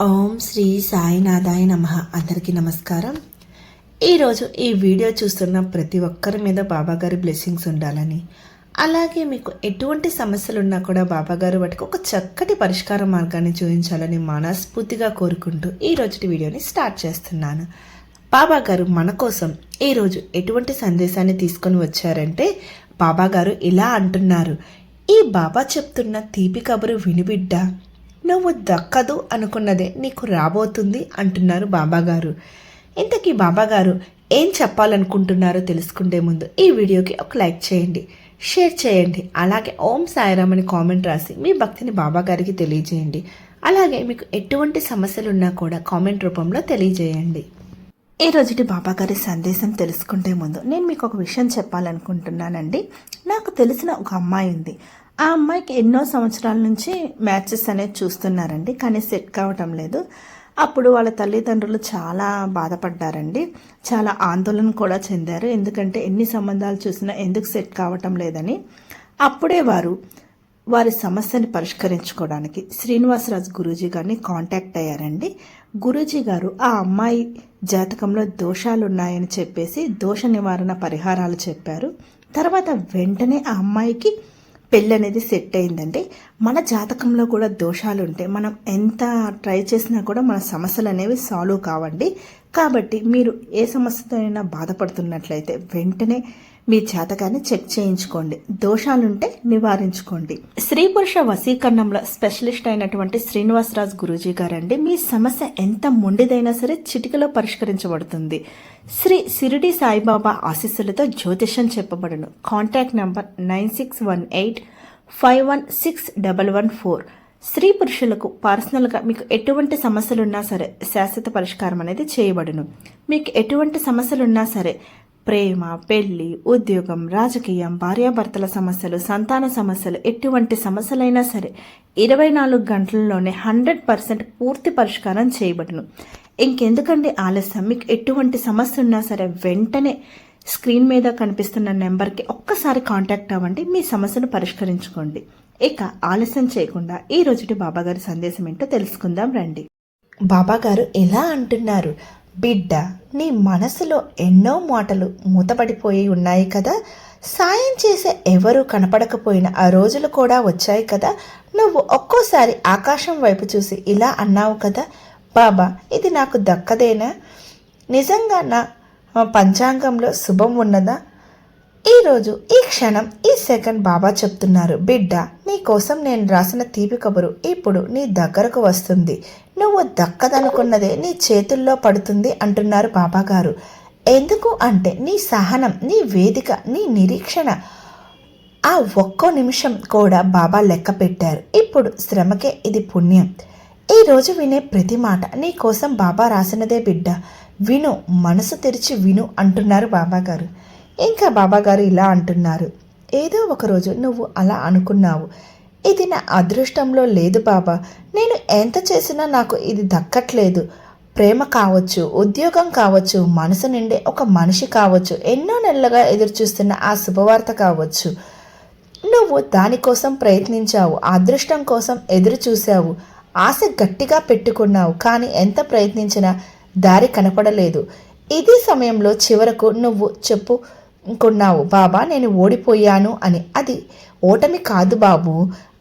ఓం శ్రీ సాయినాథాయ నమ. అందరికీ నమస్కారం. ఈరోజు ఈ వీడియో చూస్తున్న ప్రతి ఒక్కరి మీద బాబాగారి బ్లెస్సింగ్స్ ఉండాలని. అలాగే మీకు ఎటువంటి సమస్యలు ఉన్నా కూడా బాబాగారు వాటికి ఒక చక్కటి పరిష్కార మార్గాన్ని చూపించాలని మనస్ఫూర్తిగా కోరుకుంటూ ఈ రోజుటి వీడియోని స్టార్ట్ చేస్తున్నాను. బాబాగారు మన కోసం ఈరోజు ఎటువంటి సందేశాన్ని తీసుకొని వచ్చారంటే బాబాగారు ఇలా అంటున్నారు ఈ బాబా చెప్తున్న తీపి కబురు వినిబిడ్డ నువ్వు దక్కదు అనుకున్నదే నీకు రాబోతుంది అంటున్నారు బాబాగారు. ఇంతకీ బాబాగారు ఏం చెప్పాలనుకుంటున్నారో తెలుసుకుంటే ముందు ఈ వీడియోకి ఒక లైక్ చేయండి షేర్ చేయండి అలాగే ఓం సాయిరామ్ అని కామెంట్ రాసి మీ భక్తిని బాబాగారికి తెలియజేయండి. అలాగే మీకు ఎటువంటి సమస్యలు ఉన్నా కూడా కామెంట్ రూపంలో తెలియజేయండి. ఈ రోజుటి బాబాగారి సందేశం తెలుసుకుంటే ముందు నేను మీకు ఒక విషయం చెప్పాలనుకుంటున్నానండి. నాకు తెలిసిన ఒక అమ్మాయి ఉంది. ఆ అమ్మాయికి ఎన్నో సంవత్సరాల నుంచి మ్యాచెస్ అనేది చూస్తున్నారండి కానీ సెట్ కావటం లేదు. అప్పుడు వాళ్ళ తల్లిదండ్రులు చాలా బాధపడ్డారండి. చాలా ఆందోళన కూడా చెందారు. ఎందుకంటే ఎన్ని సంబంధాలు చూసినా ఎందుకు సెట్ కావటం లేదని. అప్పుడే వారు వారి సమస్యని పరిష్కరించుకోవడానికి శ్రీనివాసరాజు గురూజీ గారిని కాంటాక్ట్ అయ్యారండి. గురూజీ గారు ఆ అమ్మాయి జాతకంలో దోషాలు ఉన్నాయని చెప్పేసి దోష నివారణ పరిహారాలు చెప్పారు. తర్వాత వెంటనే ఆ అమ్మాయికి పెళ్ళి అనేది సెట్ అయిందంటే మన జాతకంలో కూడా దోషాలు ఉంటే మనం ఎంత ట్రై చేసినా కూడా మన సమస్యలు అనేవి సాల్వ్ కావండి. కాబట్టి మీరు ఏ సమస్యతో అయినా బాధపడుతున్నట్లయితే వెంటనే మీ జాతకాన్ని చెక్ చేయించుకోండి. దోషాలుంటే నివారించుకోండి. స్త్రీ పురుష వశీకరణంలో స్పెషలిస్ట్ అయినటువంటి శ్రీనివాసరాజు గురూజీ గారండి మీ సమస్య ఎంత మొండిదైనా సరే చిటికలో పరిష్కరించబడుతుంది. శ్రీ సిరిడి సాయిబాబా ఆశీస్సులతో జ్యోతిషం చెప్పబడును. Contact number nine six one eight five one six double one four. స్త్రీ పురుషులకు పర్సనల్గా మీకు ఎటువంటి సమస్యలున్నా సరే శాశ్వత పరిష్కారం అనేది చేయబడును. మీకు ఎటువంటి సమస్యలున్నా సరే ప్రేమ పెళ్ళి ఉద్యోగం రాజకీయం భార్యాభర్తల సమస్యలు సంతాన సమస్యలు ఎటువంటి సమస్యలైనా సరే ఇరవై నాలుగు గంటల్లోనే హండ్రెడ్ పర్సెంట్ పూర్తి పరిష్కారం చేయబడును. ఇంకెందుకండి ఆలస్యం? మీకు ఎటువంటి సమస్య ఉన్నా సరే వెంటనే స్క్రీన్ మీద కనిపిస్తున్న నెంబర్కి ఒక్కసారి కాంటాక్ట్ అవ్వండి. మీ సమస్యను పరిష్కరించుకోండి. ఇక ఆలస్యం చేయకుండా ఈ రోజుటి బాబాగారి సందేశం ఏంటో తెలుసుకుందాం రండి. బాబాగారు ఎలా అంటున్నారు? బిడ్డ నీ మనసులో ఎన్నో మాటలు మూతపడిపోయి ఉన్నాయి కదా? సాయం చేసే ఎవరూ కనపడకపోయిన ఆ రోజులు కూడా వచ్చాయి కదా? నువ్వు ఒక్కోసారి ఆకాశం వైపు చూసి ఇలా అన్నావు కదా బాబా ఇది నాకు దక్కదేనా? నిజంగా నా పంచాంగంలో శుభం ఉన్నదా? ఈరోజు ఈ క్షణం ఈ సెకండ్ బాబా చెప్తున్నారు బిడ్డ నీ కోసం నేను రాసిన తీపి కబురు ఇప్పుడు నీ దగ్గరకు వస్తుంది. నువ్వు దక్కదనుకున్నదే నీ చేతుల్లో పడుతుంది అంటున్నారు బాబాగారు. ఎందుకు అంటే నీ సహనం నీ వేదిక నీ నిరీక్షణ ఆ ఒక్కో నిమిషం కూడా బాబా లెక్క పెట్టారు. ఇప్పుడు శ్రమకే ఇది పుణ్యం. ఈ రోజు వినే ప్రతి మాట నీ కోసం బాబా రాసినదే బిడ్డ. విను మనసు తెరిచి విను అంటున్నారు బాబాగారు. ఇంకా బాబాగారు ఇలా అంటున్నారు. ఏదో ఒకరోజు నువ్వు అలా అనుకున్నావు. ఇది నా అదృష్టంలో లేదు బాబా. నేను ఎంత చేసినా నాకు ఇది దక్కట్లేదు. ప్రేమ కావచ్చు ఉద్యోగం కావచ్చు మనసు నిండే ఒక మనిషి కావచ్చు ఎన్నో నెలలుగా ఎదురుచూస్తున్న ఆ శుభవార్త కావచ్చు. నువ్వు దానికోసం ప్రయత్నించావు అదృష్టం కోసం ఎదురుచూశావు. ఆశ గట్టిగా పెట్టుకున్నావు కానీ ఎంత ప్రయత్నించినా దారి కనపడలేదు. ఇది సమయంలో చివరకు నువ్వు చెప్పు అనుకున్నావు బాబా నేను ఓడిపోయాను అని. అది ఓటమి కాదు బాబు.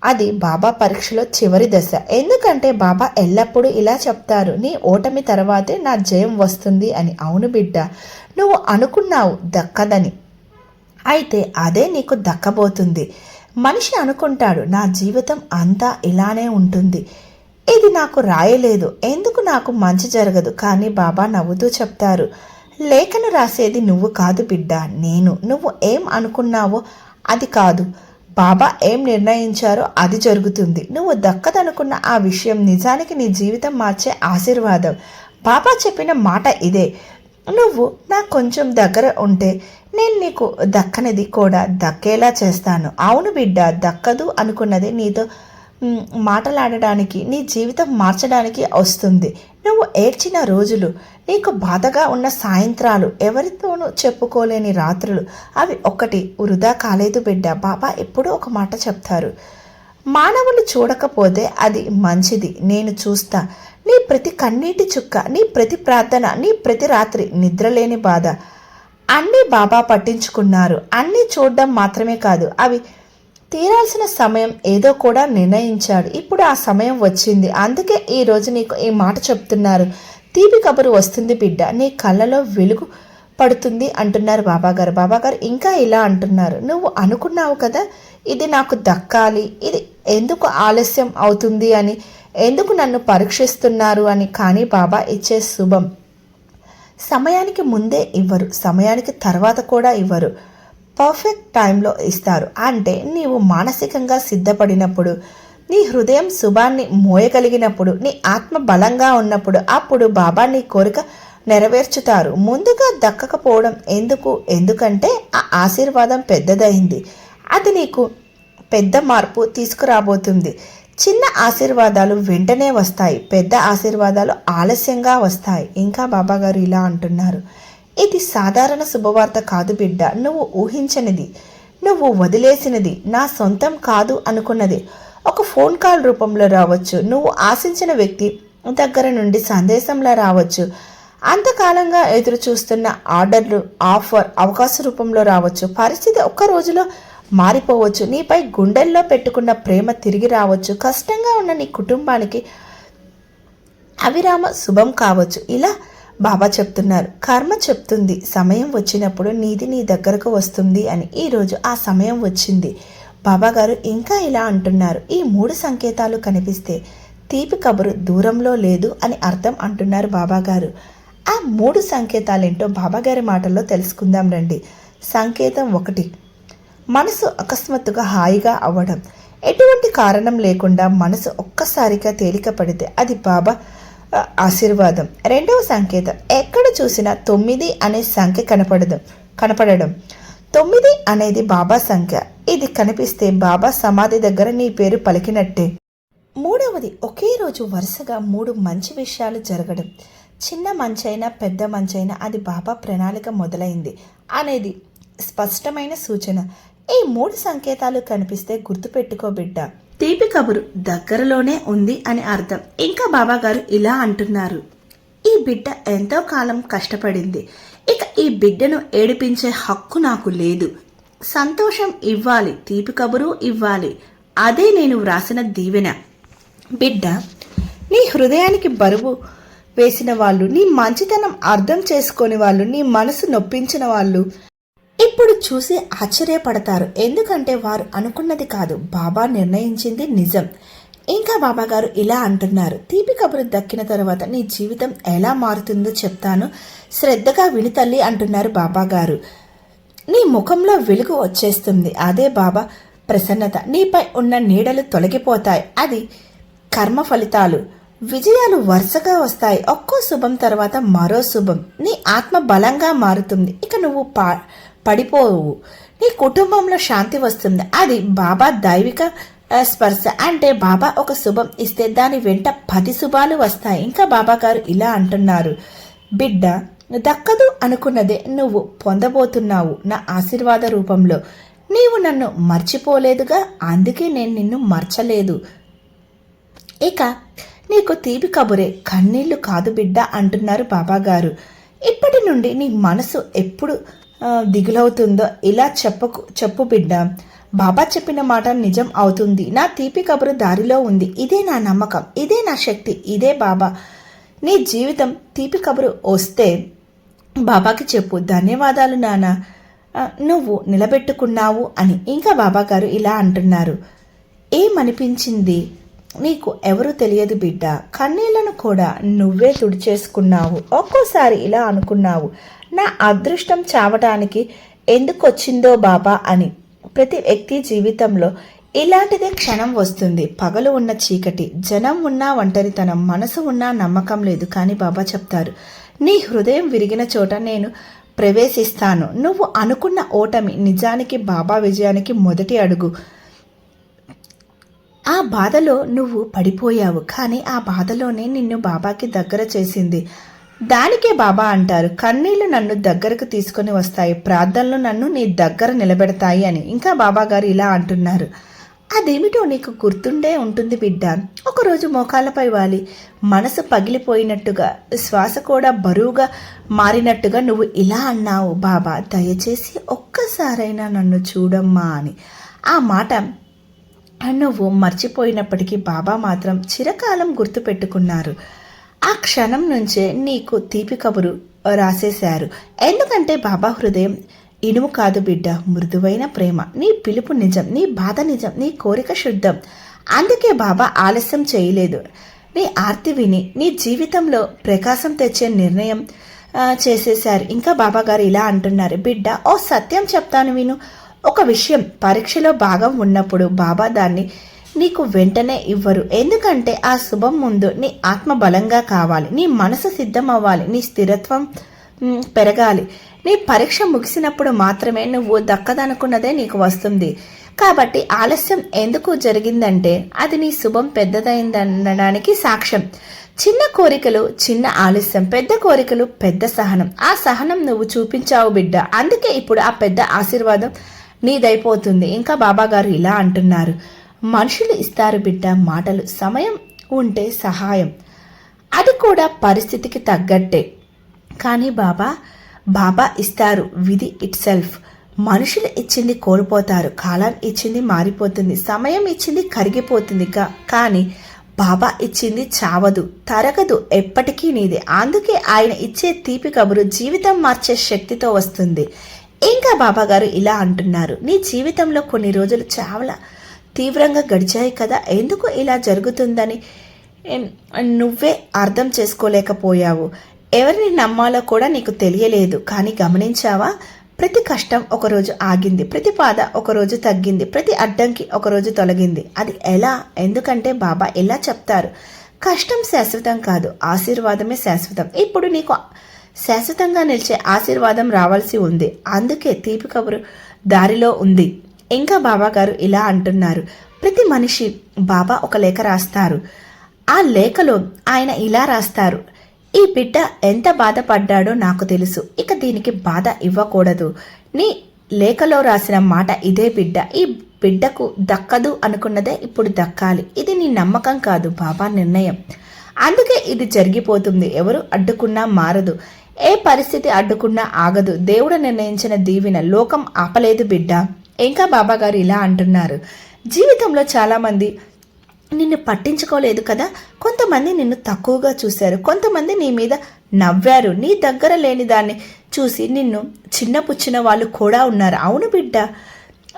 అది బాబా పరీక్షలో చివరి దశ. ఎందుకంటే బాబా ఎల్లప్పుడూ ఇలా చెప్తారు నీ ఓటమి తర్వాతే నా జయం వస్తుంది అని. అవును బిడ్డ నువ్వు అనుకున్నావు దక్కదని. అయితే అదే నీకు దక్కబోతుంది. మనిషి అనుకుంటాడు నా జీవితం అంతా ఇలానే ఉంటుంది. ఇది నాకు రాయలేదు. ఎందుకు నాకు మంచి జరగదు? కానీ బాబా నవ్వుతూ చెప్తారు లేఖను రాసేది నువ్వు కాదు బిడ్డ నేను. నువ్వు ఏం అనుకున్నావో అది కాదు. బాబా ఏం నిర్ణయించారో అది జరుగుతుంది. నువ్వు దక్కదనుకున్న ఆ విషయం నిజానికి నీ జీవితం మార్చే ఆశీర్వాదం. బాబా చెప్పిన మాట ఇదే. నువ్వు నాకు కొంచెం దగ్గర ఉంటే నేను నీకు దక్కనిది కూడా దక్కేలా చేస్తాను. అవును బిడ్డ దక్కదు అనుకున్నది నీతో మాటలాడడానికి నీ జీవితం మార్చడానికి వస్తుంది. నువ్వు ఏడ్చిన రోజులు నీకు బాధగా ఉన్న సాయంత్రాలు ఎవరితోనూ చెప్పుకోలేని రాత్రులు అవి ఒక్కటి వృధా కాలేదు బిడ్డ బాబా ఎప్పుడూ ఒక మాట చెప్తారు. మానవులు చూడకపోతే అది మంచిది నేను చూస్తా. నీ ప్రతి కన్నీటి చుక్క నీ ప్రతి ప్రార్థన నీ ప్రతి రాత్రి నిద్రలేని బాధ. అన్నీ బాబా పట్టించుకున్నారు. అన్నీ చూడడం మాత్రమే కాదు అవి తీరాల్సిన సమయం ఏదో కూడా నిర్ణయించాడు. ఇప్పుడు ఆ సమయం వచ్చింది అందుకే ఈరోజు నీకు ఈ మాట చెప్తున్నారు. తీపి కబురు వస్తుంది బిడ్డ. నీ కళ్ళలో వెలుగు పడుతుంది అంటున్నారు బాబాగారు. బాబాగారు ఇంకా ఇలా అంటున్నారు. నువ్వు అనుకున్నావు కదా ఇది నాకు దక్కాలి. ఇది ఎందుకు ఆలస్యం అవుతుంది అని ఎందుకు నన్ను పరీక్షిస్తున్నారు అని. కానీ బాబా ఇచ్చే శుభం సమయానికి ముందే ఇవ్వరు. సమయానికి తర్వాత కూడా ఇవ్వరు. పర్ఫెక్ట్ టైంలో ఇస్తారు. అంటే నీవు మానసికంగా సిద్ధపడినప్పుడు నీ హృదయం శుభాన్ని మోయగలిగినప్పుడు నీ ఆత్మ బలంగా ఉన్నప్పుడు అప్పుడు బాబా నీ కోరిక నెరవేర్చుతారు. ముందుగా దక్కకపోవడం ఎందుకు? ఎందుకంటే ఆ ఆశీర్వాదం పెద్దదైంది. అది నీకు పెద్ద మార్పు తీసుకురాబోతుంది. చిన్న ఆశీర్వాదాలు వెంటనే వస్తాయి. పెద్ద ఆశీర్వాదాలు ఆలస్యంగా వస్తాయి. ఇంకా బాబాగారు ఇలా అంటున్నారు. ఇది సాధారణ శుభవార్త కాదు బిడ్డ. నువ్వు ఊహించనిది. నువ్వు వదిలేసినది. నా సొంతం కాదు అనుకున్నది. ఒక ఫోన్ కాల్ రూపంలో రావచ్చు. నువ్వు ఆశించిన వ్యక్తి దగ్గర నుండి సందేశంలా రావచ్చు. అంతకాలంగా ఎదురు చూస్తున్న ఆర్డర్లు ఆఫర్ అవకాశ రూపంలో రావచ్చు. పరిస్థితి ఒక్క రోజులో మారిపోవచ్చు. నీపై గుండెల్లో పెట్టుకున్న ప్రేమ తిరిగి రావచ్చు. కష్టంగా ఉన్న నీ కుటుంబానికి అవిరామ శుభం కావచ్చు. ఇలా బాబా చెప్తున్నారు. కర్మ చెప్తుంది. సమయం వచ్చినప్పుడు నీది నీ దగ్గరకు వస్తుంది అని. ఈరోజు ఆ సమయం వచ్చింది. బాబా గారు ఇంకా ఇలా అంటున్నారు. ఈ మూడు సంకేతాలు కనిపిస్తే తీపి కబురు దూరంలో లేదు అని అర్థం అంటున్నారు బాబాగారు. ఆ మూడు సంకేతాలేంటో బాబాగారి మాటల్లో తెలుసుకుందాం రండి. సంకేతం ఒకటి. మనసు అకస్మాత్తుగా హాయిగా అవ్వడం. ఎటువంటి కారణం లేకుండా మనసు ఒక్కసారిగా తేలిక పడితే అది బాబా ఆశీర్వాదం. రెండవ సంకేతం ఎక్కడ చూసినా తొమ్మిది అనే సంఖ్య కనపడదు కనపడడం. తొమ్మిది అనేది బాబా సంఖ్య. ఇది కనిపిస్తే బాబా సమాధి దగ్గర నీ పేరు పలికినట్టే. మూడవది ఒకే రోజు వరుసగా మూడు మంచి విషయాలు జరగడం. చిన్న మంచైనా పెద్ద మంచైనా అది బాబా ప్రణాళిక మొదలైంది అనేది స్పష్టమైన సూచన. ఈ మూడు సంకేతాలు కనిపిస్తే గుర్తుపెట్టుకో బిడ్డ. తీపి కబురు దగ్గరలోనే ఉంది అని అర్థం. ఇంకా బాబా గారు ఇలా అంటున్నారు. ఈ బిడ్డ ఎంతో కాలం కష్టపడింది. ఇక ఈ బిడ్డను ఏడిపించే హక్కు నాకు లేదు. సంతోషం ఇవ్వాలి తీపి కబురు ఇవ్వాలి. అదే నేను వ్రాసిన దీవెన. బిడ్డ నీ హృదయానికి బరువు వేసిన వాళ్ళు నీ మంచితనం అర్థం చేసుకొని వాళ్ళు నీ మనసు నొప్పించిన వాళ్ళు ఇప్పుడు చూసి ఆశ్చర్యపడతారు. ఎందుకంటే వారు అనుకున్నది కాదు. బాబా నిర్ణయించింది నిజం. ఇంకా బాబాగారు ఇలా అంటున్నారు. తీపి కబురు దక్కిన తర్వాత నీ జీవితం ఎలా మారుతుందో చెప్తాను. శ్రద్ధగా విని తల్లి అంటున్నారు బాబాగారు. నీ ముఖంలో వెలుగు వచ్చేస్తుంది. అదే బాబా ప్రసన్నత. నీపై ఉన్న నీడలు తొలగిపోతాయి. అది కర్మ ఫలితాలు. విజయాలు వరుసగా వస్తాయి. ఒక్కో శుభం తర్వాత మరో శుభం. నీ ఆత్మ బలంగా మారుతుంది. ఇక నువ్వు పా పడిపోవు. నీ కుటుంబంలో శాంతి వస్తుంది. అది బాబా దైవిక స్పర్శ అంటే బాబా ఒక శుభం ఇస్తే దాని వెంట పది శుభాలు వస్తాయి. ఇంకా బాబా గారు ఇలా అంటున్నారు. బిడ్డ దక్కదు అనుకున్నదే నువ్వు పొందబోతున్నావు నా ఆశీర్వాద రూపంలో. నీవు నన్ను మర్చిపోలేదుగా అందుకే నేను నిన్ను మర్చలేదు. ఇక నీకు తీపి కబురే కన్నీళ్ళు కాదు బిడ్డ అంటున్నారు బాబాగారు. ఇప్పటి నుండి నీ మనసు ఎప్పుడు దిగులవుతుందో ఇలా చెప్పకు చెప్పు బిడ్డ. బాబా చెప్పిన మాట నిజం అవుతుంది. నా తీపి కబురు దారిలో ఉంది. ఇదే నా నమ్మకం. ఇదే నా శక్తి. ఇదే బాబా. నీ జీవితం తీపి కబురు వస్తే బాబాకి చెప్పు. ధన్యవాదాలు నాన్న నువ్వు నిలబెట్టుకున్నావు అని. ఇంకా బాబాగారు ఇలా అంటున్నారు. ఏమనిపించింది? నీకు ఎవరు తెలియదు బిడ్డ. కన్నీళ్ళను కూడా నువ్వే తుడిచేసుకున్నావు. ఒక్కోసారి ఇలా అనుకున్నావు. నా అదృష్టం చావటానికి ఎందుకు వచ్చిందో బాబా అని. ప్రతి వ్యక్తి జీవితంలో ఇలాంటిదే క్షణం వస్తుంది. పగలు ఉన్న చీకటి జనం ఉన్న ఒంటరితనం మనసు ఉన్నా నమ్మకం లేదు కానీ బాబా చెప్తారు నీ హృదయం విరిగిన చోట నేను ప్రవేశిస్తాను. నువ్వు అనుకున్న ఓటమి నిజానికి బాబా విజయానికి మొదటి అడుగు. ఆ బాధలో నువ్వు పడిపోయావు. కానీ ఆ బాధలోనే నిన్ను బాబాకి దగ్గర చేసింది. దానికే బాబా అంటారు కన్నీళ్ళు నన్ను దగ్గరకు తీసుకొని వస్తాయి ప్రార్థనలు నన్ను నీ దగ్గర నిలబెడతాయి అని. ఇంకా బాబా గారు ఇలా అంటున్నారు. అదేమిటో నీకు గుర్తుండే ఉంటుంది బిడ్డ. ఒకరోజు మోకాళ్ళపై వాలి. మనసు పగిలిపోయినట్టుగా శ్వాస కూడా బరువుగా మారినట్టుగా నువ్వు ఇలా అన్నావు. బాబా దయచేసి ఒక్కసారైనా నన్ను చూడమ్మా అని. ఆ మాట నువ్వు మర్చిపోయినప్పటికీ బాబా మాత్రం చిరకాలం గుర్తుపెట్టుకున్నారు. ఆ క్షణం నుంచే నీకు తీపి కబురు రాసేశారు. ఎందుకంటే బాబా హృదయం ఇనుము కాదు బిడ్డ మృదువైన ప్రేమ. నీ పిలుపు నిజం నీ బాధ నిజం నీ కోరిక శుద్ధం. అందుకే బాబా ఆలస్యం చేయలేదు. నీ ఆర్తి విని నీ జీవితంలో ప్రకాశం తెచ్చే నిర్ణయం చేసేసారు చేసేశారు. ఇంకా బాబా గారు ఇలా అంటున్నారు బిడ్డ ఓ సత్యం చెప్తాను విను. ఒక విషయం పరీక్షలో భాగం ఉన్నప్పుడు బాబా దాన్ని నీకు వెంటనే ఇవ్వరు. ఎందుకంటే ఆ శుభం ముందు నీ ఆత్మ బలంగా కావాలి. నీ మనసు సిద్ధం అవ్వాలి నీ స్థిరత్వం పెరగాలి. నీ పరీక్ష ముగిసినప్పుడు మాత్రమే నువ్వు దక్కదనుకున్నదే నీకు వస్తుంది. కాబట్టి ఆలస్యం ఎందుకు జరిగిందంటే అది నీ శుభం పెద్దదైందనడానికి సాక్ష్యం. చిన్న కోరికలు చిన్న ఆలస్యం పెద్ద కోరికలు పెద్ద సహనం. ఆ సహనం నువ్వు చూపించావు బిడ్డ. అందుకే ఇప్పుడు ఆ పెద్ద ఆశీర్వాదం నీదైపోతుంది. ఇంకా బాబా గారు ఇలా అంటున్నారు. మనుషులు ఇస్తారు బిడ్డ మాటలు సమయం ఉంటే సహాయం. అది కూడా పరిస్థితికి తగ్గట్టే. కానీ బాబా బాబా ఇస్తారు విధి ఇట్ సెల్ఫ్ మనుషులు ఇచ్చింది కోల్పోతారు కాలం ఇచ్చింది మారిపోతుంది సమయం ఇచ్చింది కరిగిపోతుంది కానీ బాబా ఇచ్చింది చావదు తరగదు ఎప్పటికీ నీది. అందుకే ఆయన ఇచ్చే తీపి కబురు జీవితం మార్చే శక్తితో వస్తుంది. ఇంకా బాబా గారు ఇలా అంటున్నారు నీ జీవితంలో కొన్ని రోజులు చాలా తీవ్రంగా గడిచాయి కదా ఎందుకు ఇలా జరుగుతుందని నువ్వే అర్థం చేసుకోలేకపోయావు. ఎవరిని నమ్మాలో కూడా నీకు తెలియలేదు. కానీ గమనించావా? ప్రతి కష్టం ఒకరోజు ఆగింది ప్రతి బాధ ఒకరోజు తగ్గింది ప్రతి అడ్డంకి ఒకరోజు తొలగింది. అది ఎలా? ఎందుకంటే బాబా ఎలా చెప్తారు. కష్టం శాశ్వతం కాదు ఆశీర్వాదమే శాశ్వతం. ఇప్పుడు నీకు శాశ్వతంగా నిలిచే ఆశీర్వాదం రావాల్సి ఉంది. అందుకే తీపి కబురు దారిలో ఉంది. ఇంకా బాబా గారు ఇలా అంటున్నారు. ప్రతి మనిషి బాబా ఒక లేఖ రాస్తారు. ఆ లేఖలో ఆయన ఇలా రాస్తారు. ఈ బిడ్డ ఎంత బాధపడ్డాడో నాకు తెలుసు. ఇక దీనికి బాధ ఇవ్వకూడదు. నీ లేఖలో రాసిన మాట ఇదే బిడ్డ. ఈ బిడ్డకు దక్కదు అనుకున్నదే ఇప్పుడు దక్కాలి. ఇది నీ నమ్మకం కాదు బాబా నిర్ణయం. అందుకే ఇది జరిగిపోతుంది. ఎవరు అడ్డుకున్నా మారదు. ఏ పరిస్థితి అడ్డుకున్నా ఆగదు. దేవుడు నిర్ణయించిన దీవెన లోకం ఆపలేదు బిడ్డ. ఇంకా బాబా గారు ఇలా అంటున్నారు. జీవితంలో చాలామంది నిన్ను పట్టించుకోలేదు కదా? కొంతమంది నిన్ను తక్కువగా చూశారు. కొంతమంది నీ మీద నవ్వారు. నీ దగ్గర లేని దాన్ని చూసి నిన్ను చిన్నపుచ్చిన వాళ్ళు కూడా ఉన్నారు. అవును బిడ్డ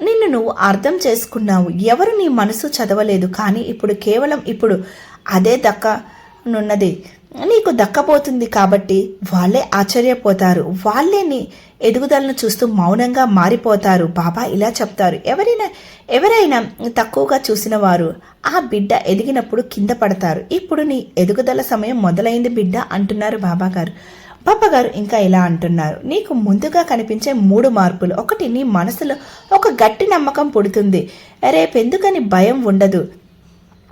నిన్ను నువ్వు అర్థం చేసుకున్నావు. ఎవరు నీ మనసు చదవలేదు. కానీ ఇప్పుడు కేవలం ఇప్పుడు అదే దక్కనున్నది. నీకు దక్కబోతుంది కాబట్టి వాళ్ళే ఆశ్చర్యపోతారు. వాళ్ళే నీ ఎదుగుదలను చూస్తూ మౌనంగా మారిపోతారు. బాబా ఇలా చెప్తారు. ఎవరైనా ఎవరైనా తక్కువగా చూసిన వారు ఆ బిడ్డ ఎదిగినప్పుడు కింద పడతారు. ఇప్పుడు నీ ఎదుగుదల సమయం మొదలైంది బిడ్డ అంటున్నారు బాబా గారు. బాబా గారు ఇంకా ఇలా అంటున్నారు. నీకు ముందుగా కనిపించే మూడు మార్పులు. ఒకటి నీ మనసులో ఒక గట్టి నమ్మకం పుడుతుంది. రేపెందుకని భయం ఉండదు.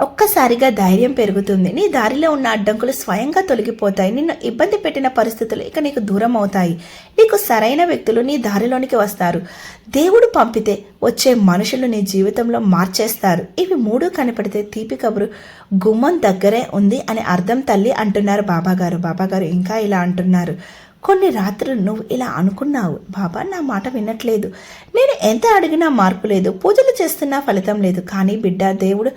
ఒక్కసారిగా ధైర్యం పెరుగుతుంది. నీ దారిలో ఉన్న అడ్డంకులు స్వయంగా తొలగిపోతాయి. నిన్ను ఇబ్బంది పెట్టిన పరిస్థితులు ఇక నీకు దూరం అవుతాయి. నీకు సరైన వ్యక్తులు నీ దారిలోనికి వస్తారు. దేవుడు పంపితే వచ్చే మనుషులు నీ జీవితంలో మార్చేస్తారు. ఇవి మూడు కనపడితే తీపి కబురు గుమ్మం దగ్గరే ఉంది అని అర్థం తల్లి అంటున్నారు బాబాగారు. బాబాగారు ఇంకా ఇలా అంటున్నారు. కొన్ని రాత్రులు నువ్వు ఇలా అనుకున్నావు. బాబా నా మాట వినట్లేదు. నేను ఎంత అడిగినా మార్పు లేదు. పూజలు చేస్తున్నా ఫలితం లేదు. కానీ బిడ్డ దేవుడు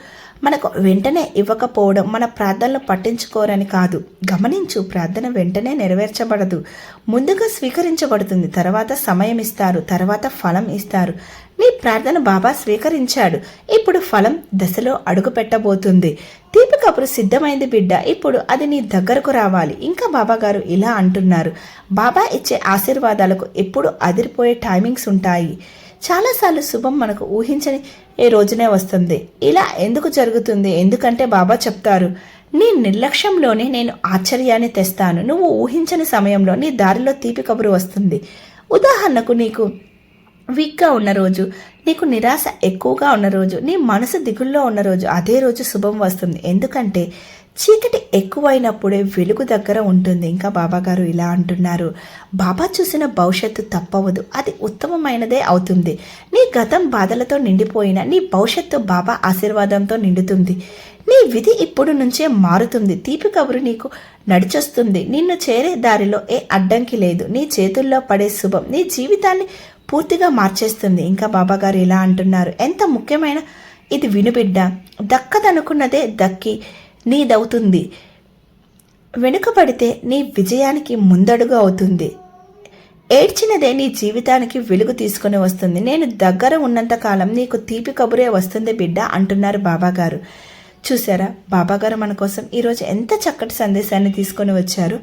మనకు వెంటనే ఇవ్వకపోవడం మన ప్రార్థనలు పట్టించుకోరని కాదు. గమనించు ప్రార్థన వెంటనే నెరవేర్చబడదు. ముందుగా స్వీకరించబడుతుంది. తర్వాత సమయం ఇస్తారు. తర్వాత ఫలం ఇస్తారు. నీ ప్రార్థన బాబా స్వీకరించాడు. ఇప్పుడు ఫలం దశలో అడుగు పెట్టబోతుంది తీపి కబురు సిద్ధమైంది బిడ్డ. ఇప్పుడు అది నీ దగ్గరకు రావాలి. ఇంకా బాబా గారు ఇలా అంటున్నారు. బాబా ఇచ్చే ఆశీర్వాదాలకు ఎప్పుడు అదిరిపోయే టైమింగ్స్ ఉంటాయి. చాలాసార్లు శుభం మనకు ఊహించని ఈ రోజునే వస్తుంది. ఇలా ఎందుకు జరుగుతుంది? ఎందుకంటే బాబా చెప్తారు నీ నిర్లక్ష్యంలోనే నేను ఆశ్చర్యాన్ని తెస్తాను. నువ్వు ఊహించని సమయంలో నీ దారిలో తీపి కబురు వస్తుంది. ఉదాహరణకు నీకు వీక్గా ఉన్న రోజు నీకు నిరాశ ఎక్కువగా ఉన్న రోజు నీ మనసు దిగుల్లో ఉన్న రోజు అదే రోజు శుభం వస్తుంది. ఎందుకంటే చీకటి ఎక్కువైనప్పుడే వెలుగు దగ్గర ఉంటుంది. ఇంకా బాబాగారు ఇలా అంటున్నారు. బాబా చూసిన భవిష్యత్తు తప్పవదు. అది ఉత్తమమైనదే అవుతుంది. నీ గతం బాధలతో నిండిపోయిన నీ భవిష్యత్తు బాబా ఆశీర్వాదంతో నిండుతుంది. నీ విధి ఇప్పుడు నుంచే మారుతుంది. తీపి కబురు నీకు నడిచొస్తుంది. నిన్ను చేరే దారిలో ఏ అడ్డంకి లేదు. నీ చేతుల్లో పడే శుభం నీ జీవితాన్ని పూర్తిగా మార్చేస్తుంది. ఇంకా బాబాగారు ఇలా అంటున్నారు. ఎంత ముఖ్యమైన ఇది వినుబిడ్డ. దక్కదనుకున్నదే దక్కి. నీదవుతుంది. వెనుకబడితే నీ విజయానికి ముందడుగు అవుతుంది. ఏడ్చినదే నీ జీవితానికి వెలుగు తీసుకొని వస్తుంది. నేను దగ్గర ఉన్నంత కాలం నీకు తీపి కబురే వస్తుంది బిడ్డ అంటున్నారు బాబాగారు. చూసారా బాబాగారు మన కోసం ఈరోజు ఎంత చక్కటి సందేశాన్ని తీసుకొని వచ్చారు.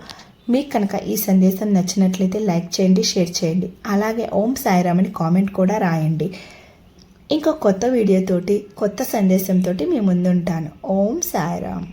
మీకు కనుక ఈ సందేశం నచ్చినట్లయితే లైక్ చేయండి షేర్ చేయండి. అలాగే ఓం సాయిరామ్ అని కామెంట్ కూడా రాయండి. ఇంకో కొత్త వీడియోతోటి కొత్త సందేశంతో మీ ముందుంటాను. ఓం సాయిరామ్.